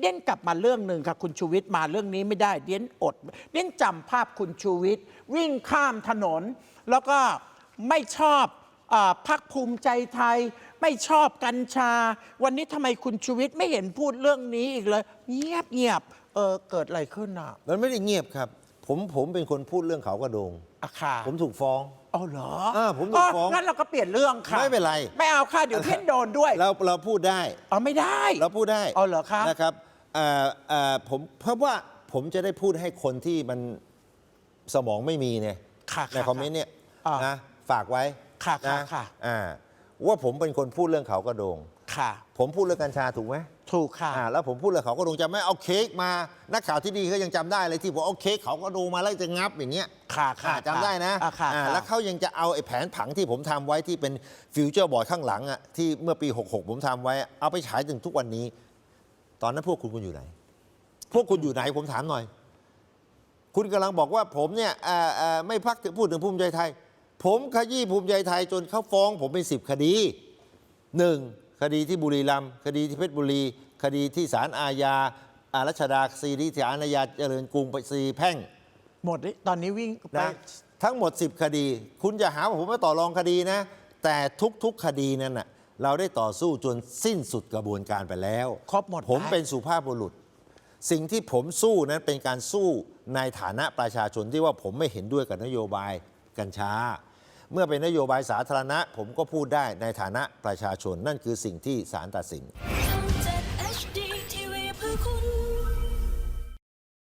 เด่นกลับมาเรื่องหนึ่งค่ะคุณชูวิทย์มาเรื่องนี้ไม่ได้เด่นอดเด่นจำภาพคุณชูวิทย์วิ่งข้ามถนน แล้วก็ไม่ชอบอพักภูมิใจไทย ไม่ชอบกัญชา วันนี้ทำไมคุณชูวิทย์ไม่เห็นพูดเรื่องนี้อีกเลย เงียบเงียบเออเกิดอะไรขึ้นอะ มันไม่ได้เงียบครับ ผมผมเป็นคนพูดเรื่องเขากระโดงอาค่ะผมถูกฟ้องอ๋อเหรอเออผมถูกฟ้องงั้นเราก็เปลี่ยนเรื่องค่ะไม่เป็นไร ไม่เอาค่ะเดี๋ยวเพ่นโดนด้วย เราเราพูดได้อ๋อไม่ได้ เราพูดได้อ๋อเหรอคะนะครับ เอ่อเอ่อผมเพราะว่าผมจะได้พูดให้คนที่มันสมองไม่มีเนี่ยค่ะในคอมเมนต์เนี่ยอ่านะฝากไว้ค่ะค่ะนะค่ะ อ่าว่าผมเป็นคนพูดเรื่องเขากระโดง ค่ะ ผมพูดเรื่องกัญชาถูกไหมถูกค่ะ อ่าแล้วผมพูดเรื่องเขากระโดงจะไม่เอาเค้กมานักข่าวที่ดีก็ยังจำได้เลยที่ผมเอาเค้กเขากระโดงมาแล้วจะงับอย่างเงี้ย ค่ะค่ะอ่าจำได้นะอ่าค่ะอ่าค่ะ แล้วเขายังจะเอาไอ้แผนผังที่ผมทำไว้ที่เป็นฟิวเจอร์บอร์ดข้างหลังอะที่เมื่อปี 66 ผมทำไว้เอาไปฉายถึงทุกวันนี้ ตอนนั้นพวกคุณคุณอยู่ไหน พวกคุณอยู่ไหนผมถามหน่อย คุณกำลังบอกว่าผมเนี่ยเอ่อเอ่อไม่พักถึงพูดถึงภูมิใจไทย ผมขยี้ภูมิใจไทยจนเขาฟ้อง ผมเป็นสิบคดีหนึ่งคดีที่บุรีรัมย์คดีที่เพชรบุรี คดีที่ศาลอาญาอารัชดาซีรีที่ศาลอาญาเจริญกรุงไปซีแพ่ง หมดนี่ตอนนี้วิ่งไปนะทั้งหมด 10 คดี คุณจะหาว่าผมมาต่อรองคดีนะ แต่ทุกๆคดีนั้นน่ะ เราได้ต่อสู้จนสิ้นสุดกระบวนการไปแล้วครบหมดผมแล้วเป็นสุภาพบุรุษ สิ่งที่ผมสู้นั้นเป็นการสู้ในฐานะประชาชนที่ว่าผมไม่เห็นด้วยกับนโยบายกัญชา เมื่อเป็นนโยบายสาธารณะ ผมก็พูดได้ในฐานะประชาชนนั่นคือสิ่งที่ศาลตัดสิน